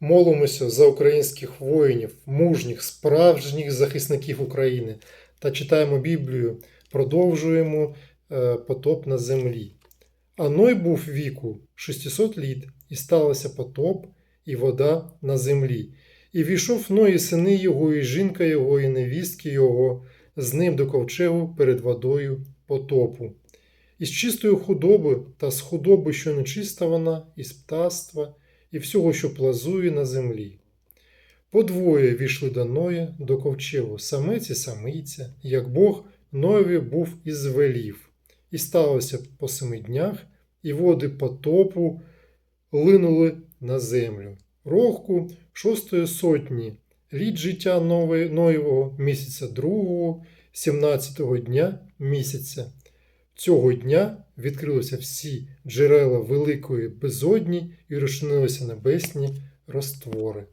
Молимося за українських воїнів, мужніх, справжніх захисників України та читаємо Біблію, продовжуємо е, потоп на землі. А Ной був віку 600 літ, і сталося потоп, і вода на землі. І війшов Ной, і сини його, і жінка його, і невістки його, з ним до ковчегу перед водою потопу. Із чистої худоби та з худоби, що нечиста вона, із птаства, і всього, що плазує на землі. Подвоє війшли до Ноя до ковчегу, самець і самиця, як Бог Ноєві був і звелів. І сталося по семи днях, і води потопу линули на землю. Рохку шостої сотні, літ життя Ноєвого, місяця другого, сімнадцятого дня місяця. Цього дня відкрилися всі джерела великої безодні і розчинилися небесні роствори.